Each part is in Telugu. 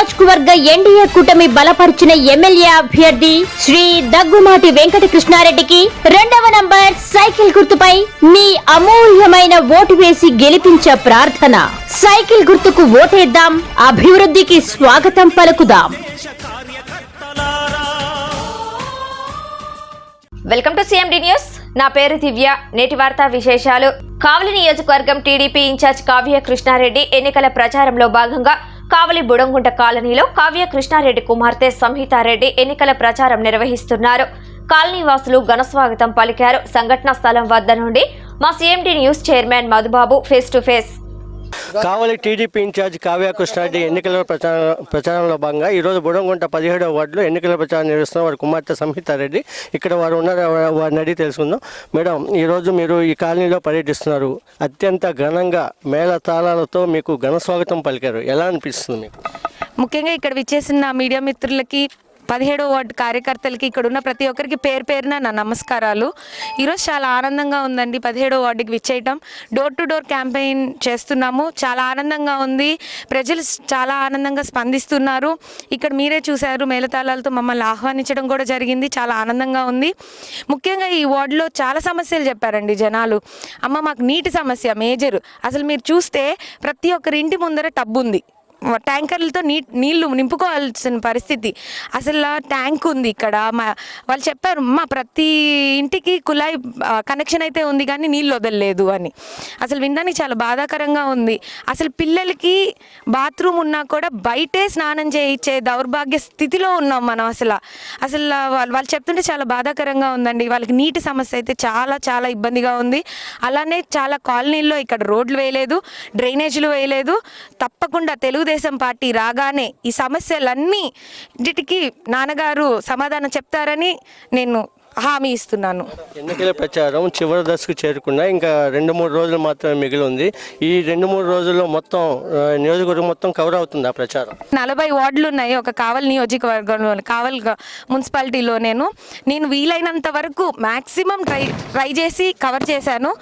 నియోజకవర్గ ఎన్డీఏ కూటమి బలపరిచిన ఎమ్మెల్యే అభ్యర్థి శ్రీ దగ్గుమాటి వెంకట కృష్ణారెడ్డికి రెండవ నంబర్ సైకిల్ గుర్తుపై మీ అమూల్యమైన ఓటు వేసి గెలిపించే ప్రార్థన. సైకిల్ గుర్తుకు ఓటేద్దాం అభివృద్ధికి స్వాగతం పలుకుదాం. Welcome to CMD News. నా పేరు దివ్య. నేటి వార్తా విశేషాలు. కావలి నియోజకవర్గం టీడీపీ ఇన్ఛార్జ్ కావ్య కృష్ణారెడ్డి ఎన్నికల ప్రచారంలో భాగంగా కావలి బుడంగుంట కాలనీలో కావ్య కృష్ణారెడ్డి కుమార్తె సంహితారెడ్డి ఎన్నికల ప్రచారం నిర్వహిస్తున్నారు. కాలనీ వాసులు ఘనస్వాగతం పలికారు. సంఘటనా స్థలం వద్ద నుండి మా CMD News chairman Madhubabu face to face. Kavali TDP in charge Kavya Krishnareddy ఎన్నికల ప్రచారం ప్రచారంలో భాగంగా ఈరోజు బుడంగుంట పదిహేడవ వార్డులో ఎన్నికల ప్రచారం నిర్వహిస్తున్న వారి కుమార్తె సంహితారెడ్డి ఇక్కడ వారు ఉన్నారు వారిని అడిగి తెలుసుకుందాం. మేడం ఈరోజు మీరు ఈ కాలనీలో పర్యటిస్తున్నారు. అత్యంత ఘనంగా మేళతాళాలతో మీకు ఘన స్వాగతం పలికారు. ఎలా అనిపిస్తుంది మీకు? ముఖ్యంగా ఇక్కడ విచ్చేసిన మీడియా మిత్రులకి పదిహేడో వార్డు కార్యకర్తలకి ఇక్కడ ఉన్న ప్రతి ఒక్కరికి పేరు పేరున నా నమస్కారాలు. ఈరోజు చాలా ఆనందంగా ఉందండి పదిహేడో వార్డుకి విచ్చేయటం. డోర్ టు డోర్ క్యాంపెయిన్ చేస్తున్నాము. చాలా ఆనందంగా ఉంది. ప్రజలు చాలా ఆనందంగా స్పందిస్తున్నారు. ఇక్కడ మీరే చూశారు మేళతాళాలతో మమ్మల్ని ఆహ్వానించడం కూడా జరిగింది. చాలా ఆనందంగా ఉంది. ముఖ్యంగా ఈ వార్డులో చాలా సమస్యలు చెప్పారండి జనాలు. అమ్మ మాకు నీటి సమస్య మేజర్. అసలు మీరు చూస్తే ప్రతి ఒక్కరి ఇంటి ముందర టబ్ ఉంది ట్యాంకర్లతో నీ నీళ్ళు నింపుకోవాల్సిన పరిస్థితి. అసలు ట్యాంక్ ఉంది ఇక్కడ. మా వాళ్ళు చెప్పారు మా ప్రతి ఇంటికి కుళాయి కనెక్షన్ అయితే ఉంది కానీ నీళ్ళు వదలలేదు అని. అసలు వినడానికి చాలా బాధాకరంగా ఉంది. అసలు పిల్లలకి బాత్రూమ్ ఉన్నా కూడా బయటే స్నానం చేయించే దౌర్భాగ్య స్థితిలో ఉన్నాం మనం అసలు. అసలు వాళ్ళు వాళ్ళు చెప్తుంటే చాలా బాధాకరంగా ఉందండి. వాళ్ళకి నీటి సమస్య అయితే చాలా చాలా ఇబ్బందిగా ఉంది. అలానే చాలా కాలనీల్లో ఇక్కడ రోడ్లు వేయలేదు డ్రైనేజీలు వేయలేదు. తప్పకుండా తెలుగు తెలుగుదేశం పార్టీ రాగానే ఈ సమస్యలన్నీ ఇంటికి నాన్నగారు సమాధానం చెప్తారని నేను హామీ ఇస్తున్నాను. ఎన్నికల ప్రచారం చివరి దశకు చేరుకున్నా ఇంకా రెండు మూడు రోజులు మాత్రమే మిగిలి ఉంది. ఈ రెండు మూడు రోజుల్లో మొత్తం నియోజకవర్గం మొత్తం కవర్ అవుతుంది ఆ ప్రచారం. నలభై వార్డులు ఉన్నాయి ఒక కావల్ నియోజకవర్గంలో కావల్ మున్సిపాలిటీలో నేను. నేను వీలైనంత వరకు మ్యాక్సిమం ట్రై ట్రై చేసి కవర్ చేశాను.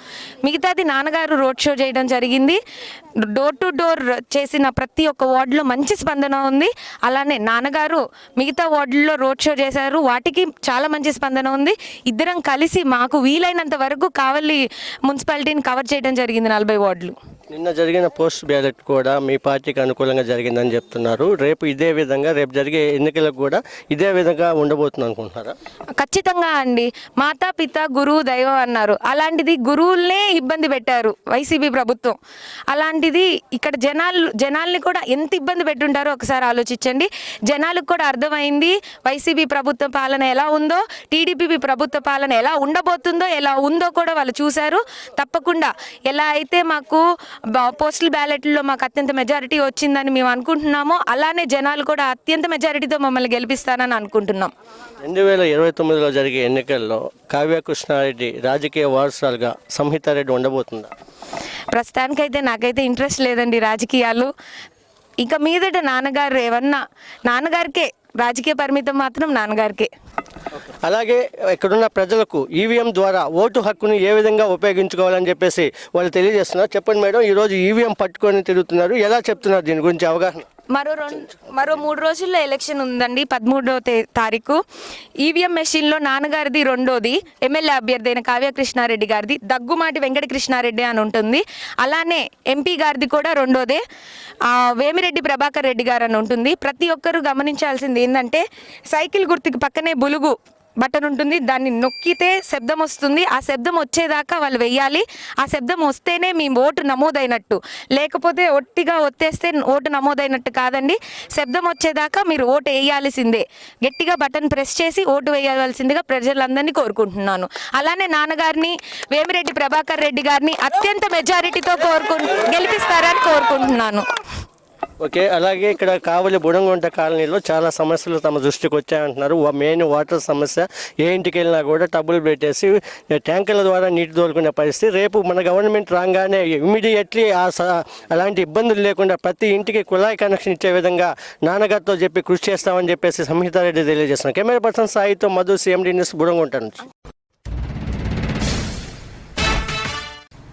మిగతాది నాన్నగారు రోడ్ షో చేయడం జరిగింది. డోర్ టు డోర్ చేసిన ప్రతి ఒక్క వార్డులో మంచి స్పందన ఉంది. అలానే నాన్నగారు మిగతా వార్డుల్లో రోడ్ షో చేశారు. వాటికి చాలా మంచి స్పందన ఉంది ఇద్దరం కలిసి మాకు వీలైనంత వరకు కావలి మున్సిపాలిటీని కవర్ చేయడం జరిగింది నలభై వార్డులు. నిన్న జరిగిన పోస్ట్ బ్యాలెట్ కూడా మీ పార్టీకి అనుకూలంగా జరిగిందని చెప్తున్నారు. రేపు ఇదే విధంగా రేపు జరిగే ఎన్నికలకు కూడా ఇదే విధంగా ఉండబోతుంది అనుకుంటున్నారా? ఖచ్చితంగా అండి. మాతా పిత గురువు దైవం అన్నారు. అలాంటిది గురువులనే ఇబ్బంది పెట్టారు వైసీపీ ప్రభుత్వం. అలాంటిది ఇక్కడ జనాలు జనాల్ని కూడా ఎంత ఇబ్బంది పెట్టుంటారో ఒకసారి ఆలోచించండి. జనాలకు కూడా అర్థమైంది వైసీపీ ప్రభుత్వ పాలన ఎలా ఉందో టీడీపీ ప్రభుత్వ పాలన ఎలా ఉండబోతుందో ఎలా ఉందో కూడా వాళ్ళు చూశారు. తప్పకుండా ఎలా అయితే మాకు పోస్టల్ బ్యాలెట్లో మాకు అత్యంత మెజారిటీ వచ్చిందని మేము అనుకుంటున్నామో. అలానే జనాలు కూడా అత్యంత మెజారిటీతో మమ్మల్ని గెలిపిస్తారని అనుకుంటున్నాం. రెండు వేల ఇరవై తొమ్మిదిలో జరిగే ఎన్నికల్లో కావ్య కృష్ణారెడ్డి రాజకీయ వారసురాలుగా సంహితారెడ్డి ఉండబోతుందా? ప్రస్తుతానికైతే నాకైతే ఇంట్రెస్ట్ లేదండి రాజకీయాలు. ఇక మీదట నాన్నగారు ఏమన్నా నాన్నగారికే రాజకీయ పరిమితం మాత్రం నాన్నగారికే. అలాగే ఇక్కడున్న ప్రజలకు ఈవీఎం ద్వారా ఓటు హక్కుని ఏ విధంగా ఉపయోగించుకోవాలని చెప్పేసి వాళ్ళు తెలియజేస్తున్నారు. చెప్పండి మేడం ఈరోజు ఈవీఎం పట్టుకొని తిరుగుతున్నారు. ఎలా చెప్తున్నారు దీని గురించి అవగాహన? మరో రెండు మరో మూడు రోజుల్లో ఎలక్షన్ ఉందండి పదమూడో తారీఖు. ఈవీఎం మెషిన్లో నాన్నగారిది రెండోది ఎమ్మెల్యే అభ్యర్థి అయిన కావ్య కృష్ణారెడ్డి గారిది దగ్గుమాటి వెంకట కృష్ణారెడ్డి అని ఉంటుంది. అలానే ఎంపీ గారిది కూడా రెండోదే వేమిరెడ్డి ప్రభాకర్ రెడ్డి గారు అని ఉంటుంది. ప్రతి ఒక్కరూ గమనించాల్సింది ఏంటంటే సైకిల్ గుర్తుకి పక్కనే బులుగు బటన్ ఉంటుంది దాన్ని నొక్కితే శబ్దం వస్తుంది. ఆ శబ్దం వచ్చేదాకా వాళ్ళు వెయ్యాలి. ఆ శబ్దం వస్తేనే మీ ఓటు నమోదైనట్టు. లేకపోతే ఒట్టిగా ఒత్తేస్తే ఓటు నమోదైనట్టు కాదండి. శబ్దం వచ్చేదాకా మీరు ఓటు వేయాల్సిందే. గట్టిగా బటన్ ప్రెస్ చేసి ఓటు వేయవలసిందిగా ప్రజలందరినీ కోరుకుంటున్నాను. అలానే నాన్నగారిని వేమిరెడ్డి ప్రభాకర్ రెడ్డి గారిని అత్యంత మెజారిటీతో కోరుకు గెలిపిస్తారని కోరుకుంటున్నాను. ఓకే అలాగే ఇక్కడ కావలి బుడంగుంట కాలనీలో చాలా సమస్యలు తమ దృష్టికి వచ్చాయంటున్నారు. వా- మెయిన్ వాటర్ సమస్య ఏ ఇంటికి వెళ్ళినా కూడా టబ్బులు పెట్టేసి ట్యాంకర్ల ద్వారా నీటి తోలుకునే పరిస్థితి. రేపు మన గవర్నమెంట్ రాగానే ఇమీడియట్లీ ఆ స- అలాంటి ఇబ్బందులు లేకుండా ప్రతి ఇంటికి కుళాయి కనెక్షన్ ఇచ్చే విధంగా నాన్నగారితో చెప్పి కృషి చేస్తామని చెప్పేసి సంహితారెడ్డి తెలియజేస్తున్నాం కెమెరా పర్సన్ సాయితో మధు సిఎండి న్యూస్ బుడంగుంట నుంచి.